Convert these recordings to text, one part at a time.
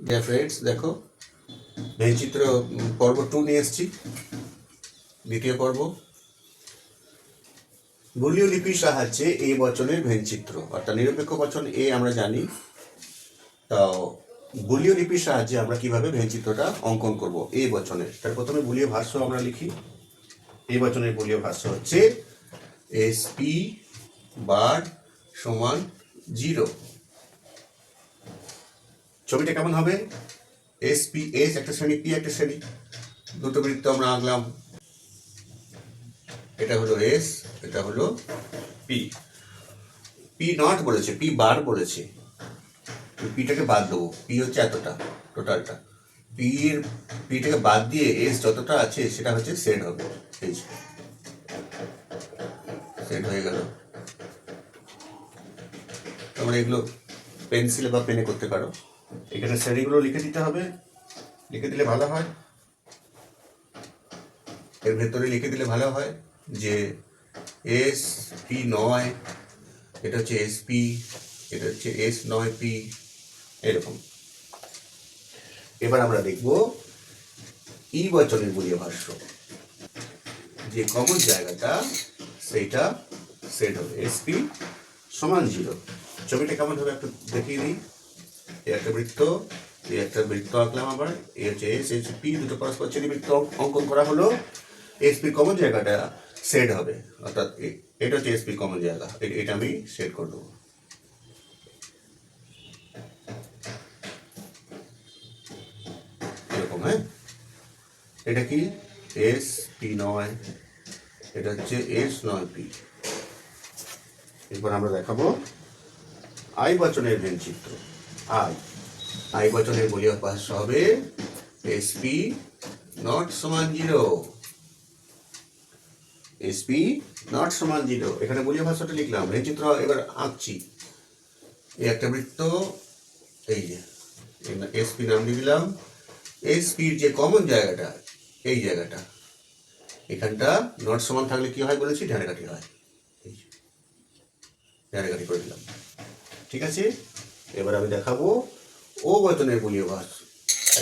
Dear friends দেখো উম, পর্ব two নিয়ে এসেছি দ্বিতীয় পর্ব। বুলীয় লিপির সাহায্যে এ বচনের ভেঞ্চিত্র অর্থাৎ নিরপেক্ষ বচন এ আমরা জানি। তাও বুলীয় লিপির সাহায্যে আমরা কীভাবে ভেঞ্চিত্রটা অঙ্কন করব এ বচনের? তার প্রথমে বুলীয় ভাষ্য আমরা লিখি। এই বচনের বুলীয় ভাষ্য হচ্ছে এস পি বার সমান জিরো ছবিটা কেমন হবে? এস পি এস একটা শ্রেণি পি একটা শ্রেণি। দুটো বৃত্ত আমরা আঁকলাম। এটা হলো এস এটা হলো পি পি নট বলেছে পি বার বলেছে। পিটাকে বাদ দেবো। পি হচ্ছে এতটা টোটালটা পি এর পিটাকে বাদ দিয়ে এস যতটা আছে, সেটা হচ্ছে সেট হবে। এই সেট হয়ে গেল। তোমরা এগুলো পেন্সিলে বা পেনে করতে পারো। এখানে শ্রেণীগুলো লিখে দিতে হবে। লিখে দিলে ভালো হয়। এর ভেতরে লিখে দিলে ভালো হয় যে এস পি নয়, এটা হচ্ছে এস পি এটা হচ্ছে এস নয় পি এরকম। এবার আমরা দেখব ই বচনের বলীয় ভাষ্য। যে কমন জায়গাটা, সেইটা সেট হবে। এসপি সমান জিরো ছবিটা কেমন হবে একটু দেখিয়ে দিই। একটা বৃত্ত এই একটা বৃত্ত আঁকলাম আবার এই হচ্ছে এস এইচ পি দুটো পরস্পর বৃত্ত অঙ্কন করা হলো। এসপি কমন জায়গাটা হবে, অর্থাৎ এটা হচ্ছে এসপি কমন জায়গা এটা আমি করে দেবো। এরকম হ্যাঁ? এটা কি? এস পি নয়, এটা হচ্ছে এস নয় পি এরপর আমরা দেখাবো আই বচনের চিত্র। আই। আই বচনের বলীয় ভাষ্য হবে। এসপি নট সমান জিরো এসপি নট সমান জিরো এখানে বলীয় ভাষাটা লিখলাম। ভেন চিত্র এবার আঁকছি। এই একটা বৃত্ত, এই যে এসপি নাম দিলাম এসপির যে কমন জায়গাটা, এই জায়গাটা, এখানটা নট সমান থাকলে কি হয় বলেছি? ঢানাকাঠি হয়। এই। ঢানাকাঠি করে দিলাম। ঠিক আছে? এবার আমি দেখাবো ও বচনের ভাষ্য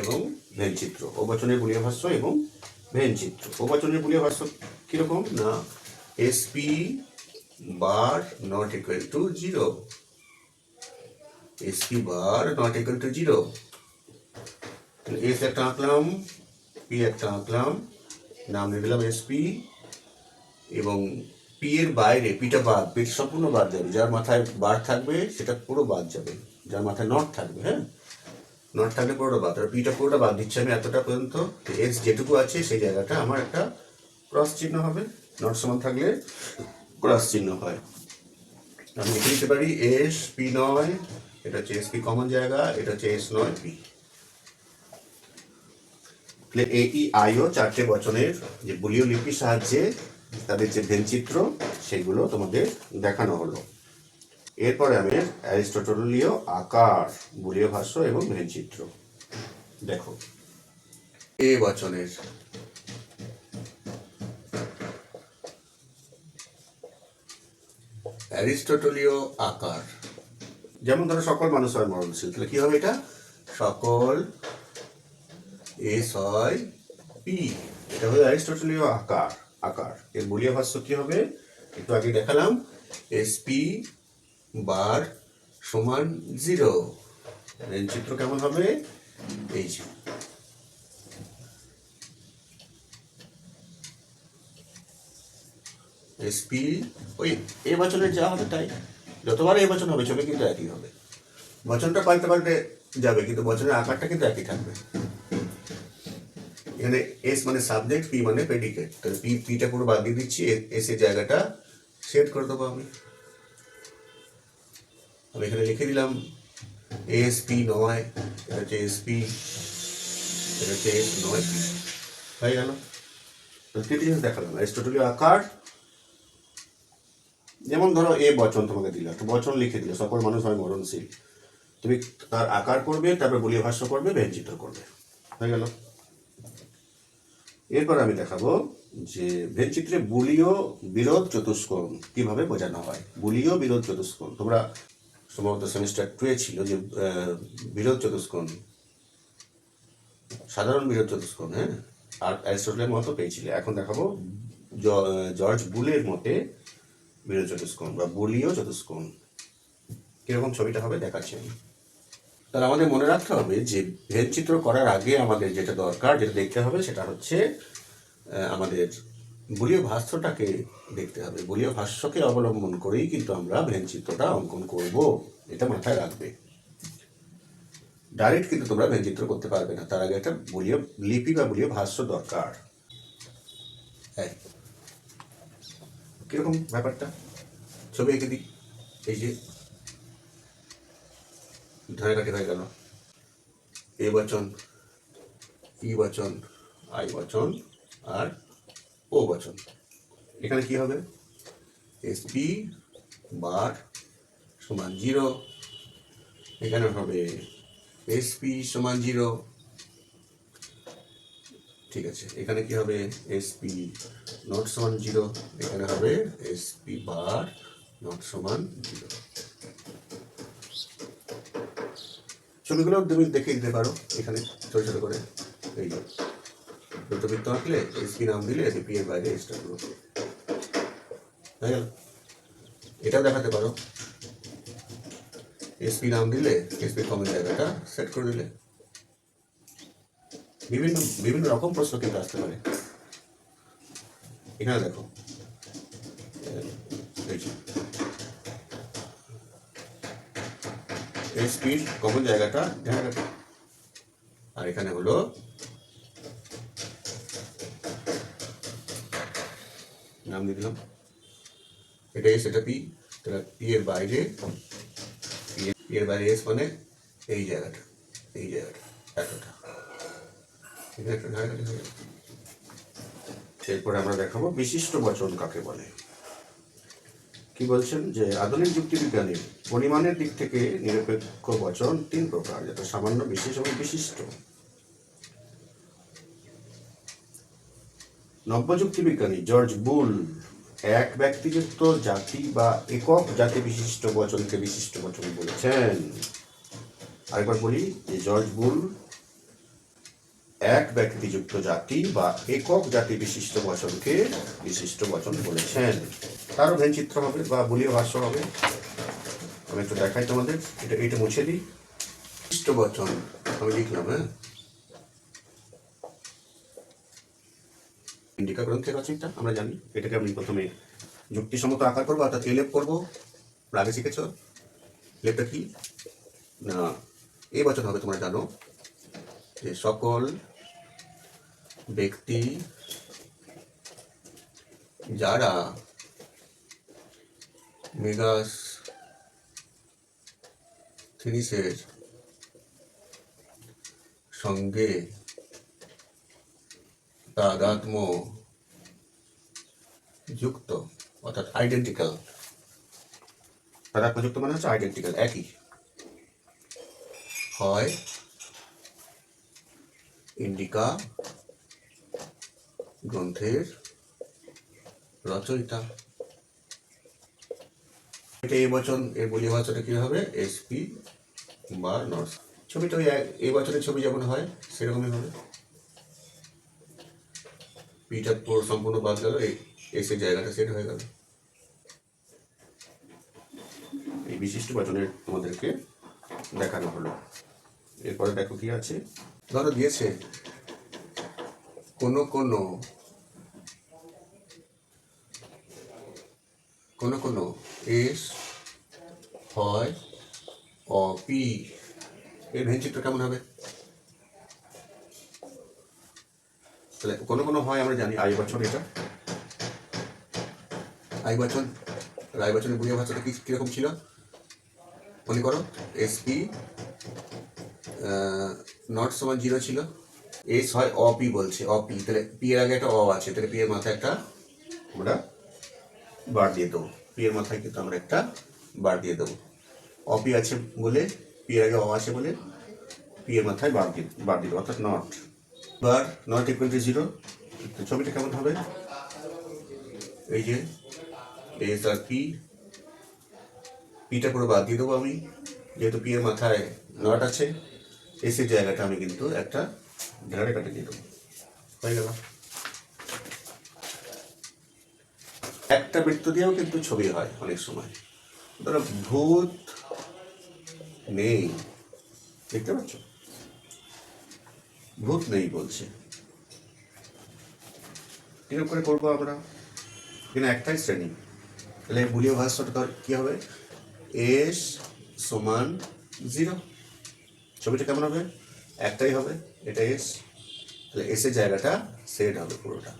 এবং ভেন চিত্র। ও ভাষ্য এবং ভেন চিত্র। ও ভাষ্য কীরকম? না SP bar not equal to zero SP bar not equal to zero S একটা আঁকলাম পি একটা আঁকলাম, নাম দিলাম এসপি এবং পি এর বাইরে পিটা বাদ পিটা সম্পূর্ণ বাদ যাবে। যার মাথায় বার থাকবে, সেটা পুরো বাদ যাবে। যার মাথায় নট থাকবে হ্যাঁ? নট থাকলে পুরোটা বাদ, আর পিটা পুরোটা বাদ দিচ্ছি আমি এতটা পর্যন্ত। এস যেটুকু আছে, সেই জায়গাটা আমার একটা ক্রস চিহ্ন হবে। নট সমান থাকলে ক্রস চিহ্ন হয়। আমি লিখে দিতে পারি এস পি নয়, এটা হচ্ছে এস পি কমন জায়গা, এটা হচ্ছে এস নয় পি এই আইও চারটে বচনের যে বুলীয় লিপির সাহায্যে তাদের যে ভেনচিত্র সেগুলো তোমাদের দেখানো হলো। এরপরে আমি অ্যারিস্টটলীয় আকার বুলীয় ভাষ্য এবং ভেনচিত্র দেখো। এ বচনের। অ্যারিস্টটলীয় আকার। যেমন ধরো সকল মানুষ হয় মরণশীল, তাহলে কি হবে এটা? সকল এস হয় পি। এটা হলো অ্যারিস্টটলীয় আকার আকার। এর বলীয় ভাষ্য কি হবে? একটু আগে দেখালাম। এস পি বার সমান জিরো। চিত্র কেমন হবে? এই যে। এসপি ওই এ বছরের যা হবে তাই যতবার এই বছর হবে ছবি কিন্তু একই হবে। বচনটা পাল্টে পাল্টে যাবে, কিন্তু বচনের আকারটা কিন্তু একই থাকবে। এখানে এস মানে সাবজেক্ট পি মানে প্রেডিকেট তাহলে পি পিটা পুরো বাদ দিয়ে দিচ্ছি এস এর জায়গাটা সেট করে দেবো আমি। আমি এখানে লিখে দিলাম এস পি নয়, এটা হচ্ছে এস পি এটা হচ্ছে এস নয় পি হয়ে গেল। তিনটি জিনিস দেখালাম? অ্যারিস্টটলীয় আকার। যেমন ধরো এ বচন তোমাকে দিল, একটা বচন লিখে দিল, সকল মানুষ হয় মরণশীল। তুমি তার আকার করবে, তারপর বলীয় ভাষ্য করবে ব্যঞ্চিত্র করবে। হয়ে গেল। এরপর আমি দেখাবো যে ভেনচিত্রে বুলীয় বিরোধ চতুষ্কোণ, কীভাবে বোঝানো হয়? বুলীয় বিরোধ চতুষ্কোণ। তোমরা সম্ভবত সেমিস্টার টুয়ে ছিল যে বিরোধ চতুষ্কোণ, সাধারণ বৃহৎ চতুষ্কোণ হ্যাঁ? আর অ্যারিস্টটলের মতো পেয়েছিলে। এখন দেখাবো জর্জ বুলের মতে বৃহৎ চতুষ্কোণ বা বুলীয় চতুষ্কোণ। কীরকম ছবিটা হবে দেখাচ্ছি আমি। তাহলে আমাদের মনে রাখতে হবে যে, ভেদচিত্র করার আগে আমাদের যেটা দরকার, যেটা দেখতে হবে, সেটা হচ্ছে আমাদের বলীয় ভাষ্যটাকে দেখতে হবে। বলীয় ভাষ্যকে অবলম্বন করেই কিন্তু আমরা ভেদচিত্রটা অঙ্কন করব। এটা মাথায় রাখবে। ডাইরেক্ট কিন্তু তোমরা ভেদচিত্র করতে পারবে না। তার আগে একটা বলীয় লিপি বা বলীয় ভাষ্য দরকার। হ্যাঁ। কীরকম ব্যাপারটা? ছবি এঁকে দিই। এই যে। ধরে কাটি হয়ে গেল। এ বচন, ই বচন, আই বচন, আর ও বচন। এখানে কি হবে? এস পি বার সমান জিরো এখানে হবে এস পি সমান জিরো ঠিক আছে, এখানে কি হবে? এস পি নট সমান জিরো এখানে হবে এস পি বার নট সমান জিরো ছবিগুলো তুমি দেখে দিতে পারো এখানে, ছোট ছোট করে। এই বৃত্ত আঁকলে এসপি নাম দিলে পি এর বাইরে হয়ে গেল। এটাও দেখাতে পারো। এসপি নাম দিলে এসপি কমের জায়গাটা সেট করে দিলে। বিভিন্ন বিভিন্ন রকম প্রশ্ন কিন্তু আসতে পারে। এখানে দেখো। এসপির কমন জায়গাটা ধ্যান রাখো। আর এখানে হলো নাম দিয়ে দিলাম। এটা এস এটা পি তাহলে পি এর বাইরে পি এর বাইরে এস মানে এই জায়গাটা এই জায়গাটা, এতটা। এরপরে আমরা দেখাবো বিশিষ্ট বচন কাকে বলে। কি বলছেন? যে আধুনিক যুক্তিবিজ্ঞানে পরিমাণের দিক থেকে নিরপেক্ষ বচন তিন প্রকার যেটা সামান্য বিশেষ এবং বিশিষ্ট। নব্য যুক্তিবিজ্ঞানী জর্জ বুল, এক ব্যক্তিযুক্ত জাতি বা একক জাতি বিশিষ্ট বচনকে বিশিষ্ট বচন বলেছেন। আরেকবার বলি যে জর্জ বুল এক ব্যক্তিযুক্ত জাতি বা একক জাতি বিশিষ্ট বচনকে বিশিষ্ট বচন বলেছেন। তারও ভেনচিত্র হবে বা বলীয় ভাষ্য হবে। আমি একটু দেখাই তোমাদের, এটা এটা মুছে দিই। বিশিষ্ট বচন, আমি লিখলাম হ্যাঁ? ইন্ডিকা গ্রন্থের এটা আমরা জানি। এটাকে আমি প্রথমে যুক্তিসম্মত আকার করব, অর্থাৎ এলেপ করব। আগে শিখেছ? লেপটা কি? না। এই বচন হবে তোমরা জানো যে সকল ব্যক্তি যারা মেগাস থিনিসের সঙ্গে তাদাত্ম যুক্ত, অর্থাৎ আইডেন্টিক্যাল তাদাত্ম যুক্ত মানে হচ্ছে আইডেন্টিক্যাল একই। হয় ইন্ডিকা গ্রন্থের রচয়িতা। এটা এই বচন এর বলি ভাষাটা কি হবে? এসপি বা নর্স ছবিটা ওই এই বছরের ছবি যেমন হয়, সেরকমই হবে। পিটা পুরো সম্পূর্ণ বাদ গেল, এই এসে জায়গাটা সেট হয়ে গেল। এই বিশিষ্ট বচনের তোমাদেরকে দেখানো হলো। এরপরে দেখো কি আছে। ধরো দিয়েছে, কোনো কোনো কোনো কোনো এস, হয়, অ, পি। এর ভেঞ্চিত্র কেমন হবে? তাহলে কোনো কোনো হয়, আমরা জানি আই বছর এটা। আই বছর রায় বছরের বুড়িয়া ভাষাটা কি কীরকম ছিল? মনে করো এসপি নট সমান জিরো ছিল। এস হয় অপি বলছে অপি তাহলে পি এর আগে একটা অ আছে, তাহলে পি এর মাথায় একটা আমরা বার দিয়ে দেবো। পি এর মাথায় কিন্তু আমরা একটা বার দিয়ে দেবো। অপি আছে বলে পি এর আগে অ আছে বলে পি এর মাথায় বার দিয়ে বার দিয়ে দেবো, অর্থাৎ not bar not equal to zero. ছবিটা কেমন হবে? এই যে এস আর পি পিটা পুরো বাদ দিয়ে দেবো আমি। যেহেতু পি এর মাথায় নট আছে এসের জায়গাটা আমি কিন্তু একটা ধারে কাটে দিয়ে দেবো। হয়ে গেল। একটা বৃত্ত দিয়েও কিন্তু ছবি হয় অনেক সময়। ধরো ভূত নেই, দেখতে পাচ্ছ? ভূত নেই বলছে। কীরকম করে করব আমরা? এখানে একটাই শ্রেণি। তাহলে বুলিয় ভাষ্যটা কি হবে? এস সমান জিরো। ছবিটা কেমন হবে? একটাই হবে এটা এস। তাহলে এসের জায়গাটা সেট হবে পুরোটা।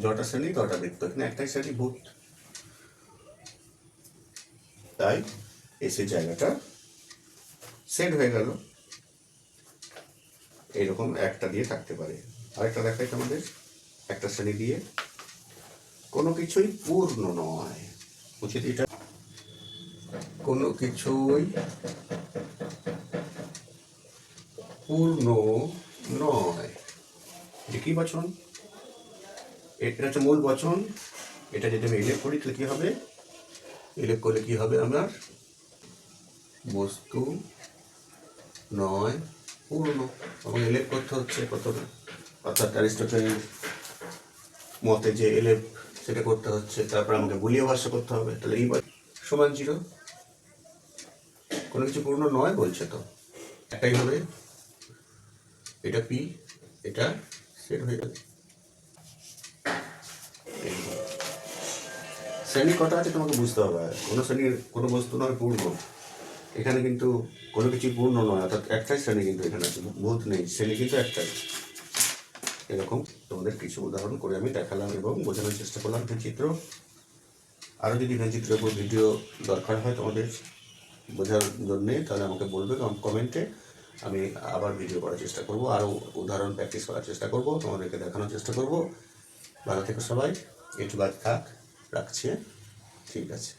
যটা শ্রেণি তটা বৃত্ত এখানে একটাই শ্রেণি ভূত। তাই এসের জায়গাটা সেট হয়ে গেল। এইরকম একটা দিয়ে থাকতে পারে। আরেকটা দেখাই আমাদের একটা শ্রেণি দিয়ে। কোনো কিছুই পূর্ণ নয়। উচিত এটা কোনো কিছুই পূর্ণ নয়। এটা কি বচন? এটা হচ্ছে মূল বচন। এটা যদি আমি ইলেপ করি, তাহলে কি হবে? ইলেপ করলে কি হবে? আমার বস্তু নয়। পূর্ণ। আমাকে এলেপ করতে হচ্ছে প্রথমে। অর্থাৎ অ্যারিস্টটল মতে যে এলেপ সেটা করতে হচ্ছে, তারপর আমাকে বুলিয়ে ভাষা করতে হবে। তাহলে এই সমান জিরো। কোনো কিছু পূর্ণ নয় বলছে তো। একটাই হবে। এটা পি, এটা সেট হয়ে যাবে। শ্রেণি কটা আছে তোমাকে বুঝতে হবে। কোনো শ্রেণির কোনো বস্তু নয় পূর্ণ। এখানে কিন্তু কোনো কিছু পূর্ণ নয়, অর্থাৎ একটাই শ্রেণি কিন্তু এখানে আছে ভূত নেই, শ্রেণি কিন্তু একটাই। এরকম তোমাদের কিছু উদাহরণ করে আমি দেখালাম এবং বোঝানোর চেষ্টা করলাম চিত্র আরও যদি চিত্রের উপর ভিডিও দরকার হয় তোমাদের বোঝার জন্যে, তাহলে আমাকে বলবে কমেন্টে। আমি আবার ভিডিও করার চেষ্টা করব আরও উদাহরণ প্র্যাকটিস করার চেষ্টা করব, তোমাদেরকে দেখানোর চেষ্টা করব। ভালো থেকো সবাই, একটু বাদ থাক, রাখছি? ঠিক আছে।